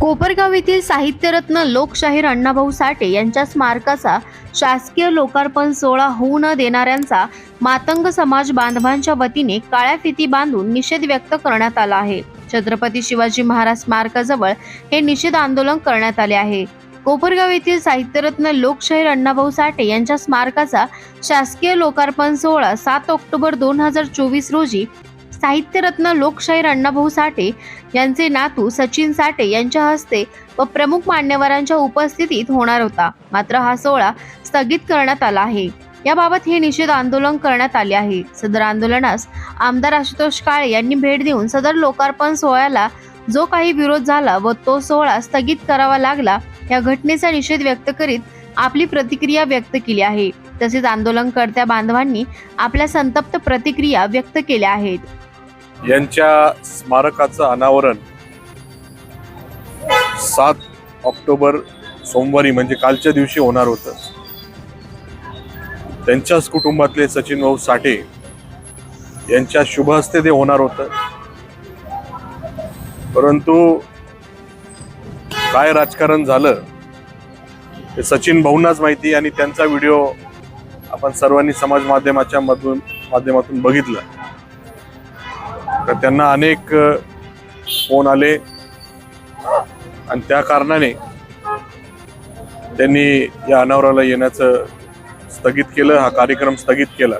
कोपरगाव येथील साहित्यरत्न लोकशाहीर अण्णाभाऊ साठे यांच्या स्मारकाचा शासकीय लोकार्पण सोहळा होऊ न देणाऱ्यांचा मातंग समाज बांधवांच्या वतीने काळ्या फिती बांधून निषेध व्यक्त करण्यात आला आहे. छत्रपती शिवाजी महाराज स्मारकाजवळ हे निषेध आंदोलन करण्यात आले आहे. कोपरगाव येथील साहित्यरत्न लोकशाहीर अण्णाभाऊ साठे यांच्या स्मारकाचा शासकीय लोकार्पण सोहळा सात ऑक्टोबर दोन हजार चोवीस रोजी साहित्यरत्न लोकशाहीर अण्णाभाऊ साठे यांचे नातू सचिन साठे यांच्या हस्ते व प्रमुख मान्यवरांच्या उपस्थितीत होणार होता. मात्र हा सोहळा स्थगित करण्यात आला आहे. याबाबत हे निषेध आंदोलन करण्यात आले आहे. सदर आंदोलनास आमदार आशुतोष काळे यांनी भेट देऊन सदर लोकार्पण सोहळ्याला जो काही विरोध झाला व तो सोहळा स्थगित करावा लागला या घटनेचा निषेध व्यक्त करीत आपली प्रतिक्रिया व्यक्त केली आहे. तसेच आंदोलनकर्त्या बांधवांनी आपल्या संतप्त प्रतिक्रिया व्यक्त केल्या आहेत. यांच्या स्मारकाचं अनावरण सात ऑक्टोबर सोमवारी म्हणजे कालच्या दिवशी होणार होतं. त्यांच्याच कुटुंबातले सचिन भाऊ साठे यांच्या शुभ हस्ते ते होणार होतं. परंतु काय राजकारण झालं ते सचिन भाऊंनाच माहिती आणि त्यांचा व्हिडिओ आपण सर्वांनी समाज माध्यमाच्या मधून माध्यमातून बघितला. तर त्यांना अनेक फोन आले. आणि त्या कारणाने त्यांनी या अनावराला येण्याचं स्थगित केलं हा कार्यक्रम स्थगित केला.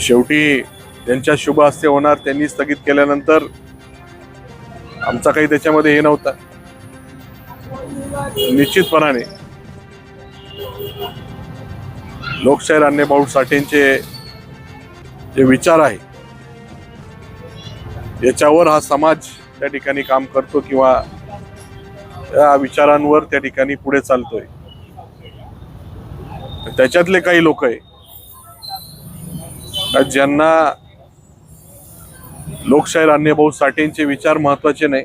शेवटी त्यांच्या शुभ हस्ते होणार त्यांनी स्थगित केल्यानंतर आमचा काही त्याच्यामध्ये हे नव्हता. निश्चितपणाने लोकशाहीर अण्णाभाऊ साठेंचे जे विचार आहे याच्यावर हा समाज त्या ठिकाणी काम करतो किंवा या विचारांवर त्या ठिकाणी पुढे चालतोय. त्याच्यातले काही लोक आहे. ज्यांना लोकशाहीर अण्णाभाऊ साठेंचे विचार महत्त्वाचे नाही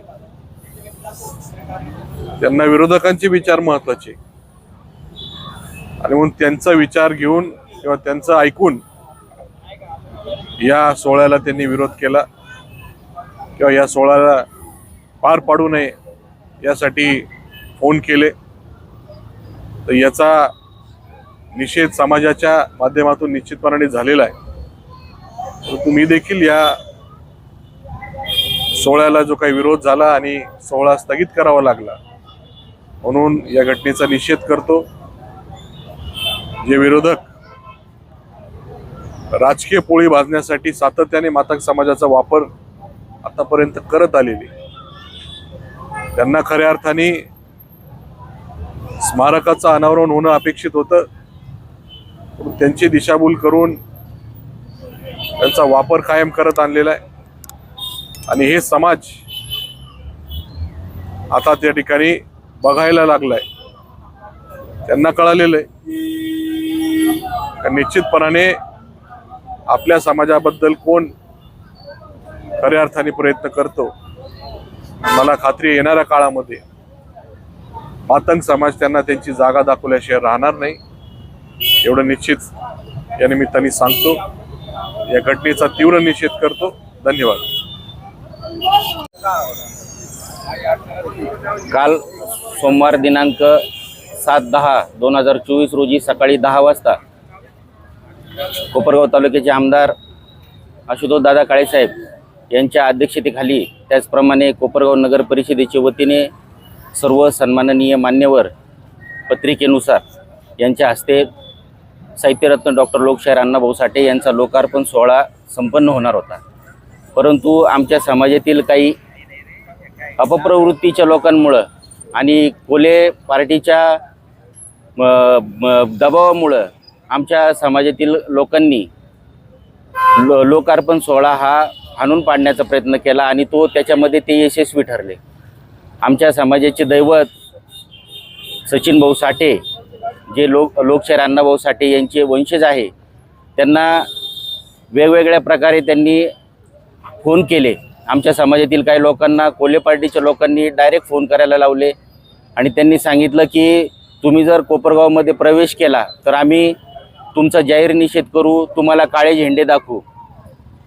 त्यांना विरोधकांचे विचार महत्त्वाचे. आणि म्हणून त्यांचा विचार घेऊन किंवा त्यांचं ऐकून या सोहळ्याला त्यांनी विरोध केला. किंवा या सोहळ्याला पार पाडू नये यासाठी फोन केले. तर याचा निषेध समाजाच्या माध्यमातून निश्चितपणाने झालेला आहे. तर तुम्ही देखील या सोहळ्याला जो काही विरोध झाला आणि सोहळा स्थगित करावा लागला म्हणून या घटनेचा निषेध करतो. जे विरोधक राजकीय पोळी भाजण्यासाठी सातत्याने मातक समाजाचा वापर आतापर्यंत करत आलेली. त्यांना खऱ्या अर्थाने स्मारकाचं अनावरण होणं अपेक्षित होतं. त्यांची दिशाभूल करून त्यांचा वापर कायम करत आणलेला आहे. आणि हे समाज आता त्या ठिकाणी बघायला लागलाय. त्यांना कळालेलं आहे. निश्चितपणाने आपल्या समाजाबद्दल कोण खऱ्या अर्थाने प्रयत्न करतो. मला खात्री येणाऱ्या काळामध्ये आतंक समाज त्यांना त्यांची जागा दाखवल्याशिवाय राहणार नाही. एवढं निश्चित या निमित्ताने सांगतो. या घटनेचा तीव्र निषेध करतो. धन्यवाद. काल सोमवार दिनांक सात दहा दोन हजार चोवीस रोजी सकाळी दहा वाजता कोपरगाव तालुक्याचे आमदार आशुतोष दादा काळेसाहेब यांच्या अध्यक्षतेखाली त्याचप्रमाणे कोपरगाव नगर परिषदेच्या वतीने सर्व सन्माननीय मान्यवर पत्रिकेनुसार यांच्या हस्ते साहित्यरत्न डॉक्टर लोकशाहीर अण्णाभाऊ साठे यांचा लोकार्पण सोहळा संपन्न होणार होता. परंतु आमच्या समाजातील काही अपप्रवृत्तीच्या लोकांमुळं आणि कोले पार्टीच्या दबावामुळं आमच्या समाजातील लोकांनी लो लोकार्पण सोहळा हा हाणून पाडण्याचा प्रयत्न केला आणि तो त्याच्यामध्ये ते यशस्वी ठरले. आमच्या समाजाचे दैवत सचिन भाऊ साठे जे लोक लोकशाहीर अण्णाभाऊ साठे यांचे वंशज आहे त्यांना वेगवेगळ्या प्रकारे त्यांनी फोन केले. आमच्या समाजातील काही लोकांना कोल्हे पार्टीच्या लोकांनी डायरेक्ट फोन करायला लावले आणि त्यांनी सांगितलं की तुम्ही जर कोपरगावमध्ये प्रवेश केला तर आम्ही तुमचा जाहीर निषेध करू तुम्हाला काळे झेंडे दाखवू.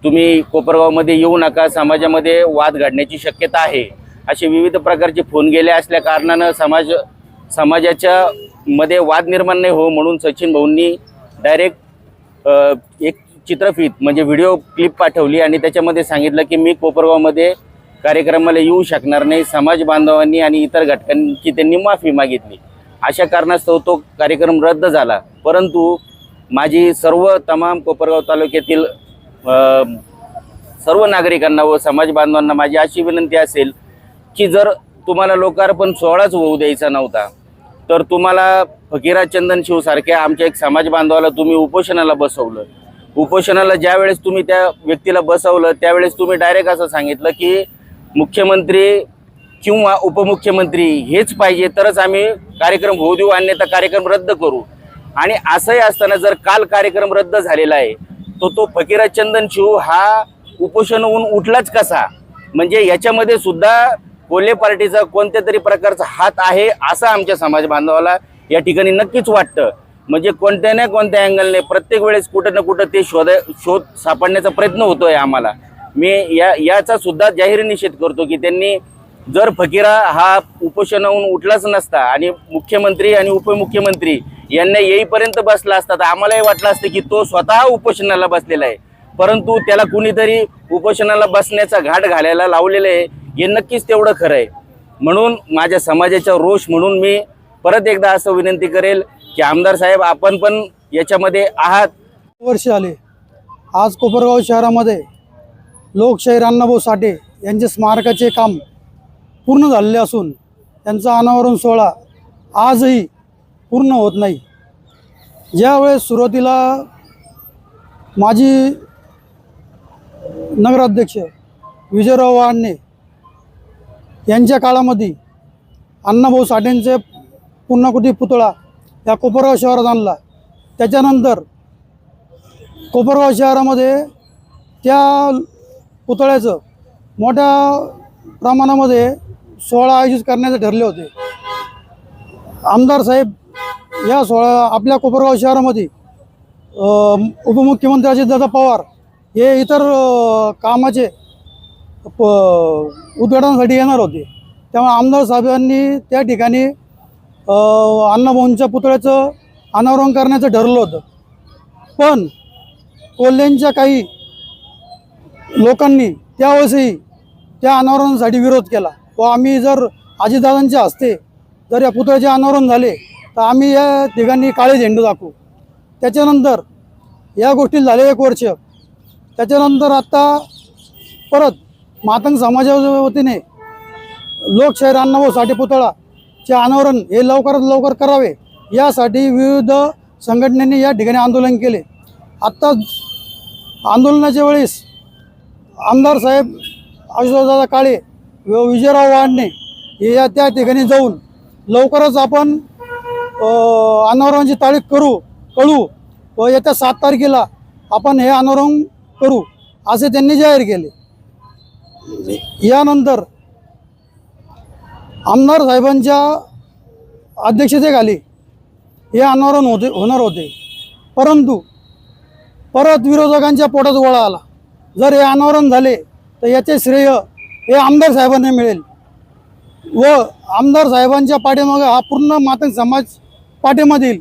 तुम्ही कोपरगावमध्ये येऊ नका समाजामध्ये वाद घडण्याची शक्यता आहे. असे विविध प्रकारचे फोन गेले असल्या कारणानं समाज समाजाच्या मध्ये वाद निर्माण नाही हो म्हणून सचिन भाऊंनी डायरेक्ट एक चित्रफित म्हणजे व्हिडिओ क्लिप पाठवली आणि त्याच्यामध्ये सांगितलं की मी कोपरगावमध्ये कार्यक्रमाला येऊ शकणार नाही समाज बांधवांनी आणि इतर घटकांची त्यांनी माफी मागितली. अशा कारणास्तव तो कार्यक्रम रद्द झाला. परंतु माझी सर्व तमाम कोपरगाव तालुक्यातील सर्व नागरिकांना व समाज बांधवांना माझी अशी विनंती असेल की जर तुम्हाला लोकार्पण सोहळाच होऊ द्यायचा नव्हता तर तुम्हाला फकीरा चंदन शिवसारख्या आमच्या एक समाज बांधवाला तुम्ही उपोषणाला बसवलं. उपोषणाला ज्या वेळेस तुम्ही त्या व्यक्तीला बसवलं त्यावेळेस तुम्ही डायरेक्ट असं सांगितलं की मुख्यमंत्री किंवा उपमुख्यमंत्री हेच पाहिजे तरच आम्ही कार्यक्रम होऊ देऊ अन्यथा कार्यक्रम रद्द करू. आणि असंही असताना जर काल कार्यक्रम रद्द झालेला आहे तो तो फकीरा चंदन शिव हा उपोषण होऊन उठलाच कसा? म्हणजे याच्यामध्ये सुद्धा कोल्हे पार्टीचा कोणत्या तरी प्रकारचा हात आहे असं आमच्या समाज बांधवाला या ठिकाणी नक्कीच वाटतं. म्हणजे कोणत्या ना कोणत्या अँगलने प्रत्येक वेळेस कुठं ना कुठं ते शोध शोध सापडण्याचा प्रयत्न होतोय आम्हाला. मी या याचा सुद्धा जाहीर निषेध करतो की त्यांनी जर फकीरा हा उपोषणाहून उठलाच नसता आणि मुख्यमंत्री आणि उपमुख्यमंत्री यांना येईपर्यंत बसला असता. तर आम्हालाही वाटलं असतं की तो स्वतः उपोषणाला बसलेला आहे. परंतु त्याला कुणीतरी उपोषणाला बसण्याचा घाट घालायला लावलेलं आहे. हे नक्कीच तेवढं खरं आहे. म्हणून माझ्या समाजाचा रोष म्हणून मी परत एकदा असं विनंती करेल की आमदार साहेब आपण पण याच्यामध्ये आहात. वर्ष आले आज कोपरगाव शहरामध्ये लोकशाहीर अण्णाभाऊ साठे यांचे स्मारकाचे काम पूर्ण झालेले असून त्यांचा अनावरण सोहळा आजही पूर्ण होत नाही. ज्यावेळेस सुरुवातीला माजी नगराध्यक्ष विजयराव वाडणे यांच्या काळामध्ये अण्णाभाऊ साठेंचे पुन्हाकृती पुतळा या कोपरगाव शहरात आणला. त्याच्यानंतर कोपरगाव शहरामध्ये त्या पुतळ्याचं मोठ्या प्रमाणामध्ये सोहळा आयोजित करण्याचे ठरले होते. आमदार साहेब या सोहळा आपल्या कोपरगाव शहरामध्ये उपमुख्यमंत्री अजितदादा पवार हे इतर कामाचे प उद्घाटनासाठी येणार होते. त्यामुळे आमदार साहेबांनी त्या ठिकाणी अण्णाभाऊंच्या पुतळ्याचं अनावरण करण्याचं ठरलं होतं. पण कोल्ह्यांच्या काही लोकांनी त्यावेळेसही त्या अनावरणासाठी विरोध केला. व आम्ही जर अजितदादांच्या हस्ते जर या पुतळ्याचे अनावरण झाले तर आम्ही या ठिकाणी काळे झेंडू दाखवू. त्याच्यानंतर या गोष्टी झाले एक वर्ष. त्याच्यानंतर आत्ता परत मातंग समाजाच्या वतीने लोकशाहीर अण्णाभाऊ साठे पुतळाचे अनावरण हे लवकरात लवकर करावे. यासाठी विविध संघटनेने या ठिकाणी आंदोलन केले. आत्ता आंदोलनाच्या वेळेस आमदार साहेब आशुषदादा काळे व विजयराव वाडणे हे या त्या ठिकाणी जाऊन लवकरच आपण अनावरणाची तारीख करू कळू. व येत्या सात तारखेला आपण हे अनावरण करू. असे त्यांनी जाहीर केले. यानंतर आमदार साहेबांच्या अध्यक्षतेखाली हे अनावरण होते होणार होते. परंतु परत विरोधकांच्या पोटात गोळा आला. जर हे अनावरण झाले तर याचे श्रेय हे आमदार साहेबांना मिळेल. व आमदार साहेबांच्या पाठीमागे हा पूर्ण मातंग समाज पाठिंबा देईल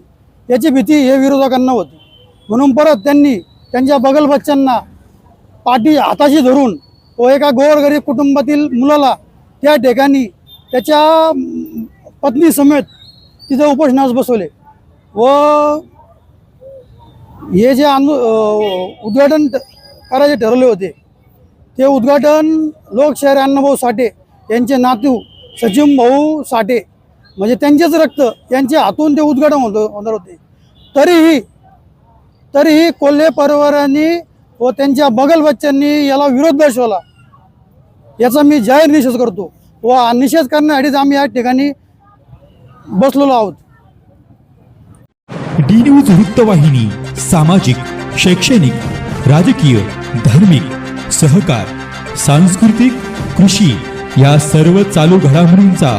याची भीती हे विरोधकांना होती. म्हणून परत त्यांनी त्यांच्या बगल बच्चांना पाठी हाताशी धरून व एका गोरगरीब कुटुंबातील मुलाला त्या ठिकाणी त्याच्या पत्नीसमेत तिथं उपोषणास बसवले. व हे जे आंदो उद्घाटन करायचे ठरवले होते ते उद्घाटन लोकशाहीर अण्णाभाऊ साठे यांचे नातू सचिन भाऊ साठे म्हणजे त्यांचेच रक्त यांच्या हातून ते उद्घाटन होत होणार होते. तरीही तरीही कोल्हे परिवारांनी व त्यांच्या बगल बच्चांनी याला विरोध दर्शवला. याचा मी जाहीर निषेध करतो. व निषेध करण्यासाठीच आम्ही या ठिकाणी बसलेलो आहोत. डी न्यूज वृत्तवाहिनी सामाजिक शैक्षणिक राजकीय धार्मिक सहकार सांस्कृतिक कृषी या सर्व चालू घडामोडींचा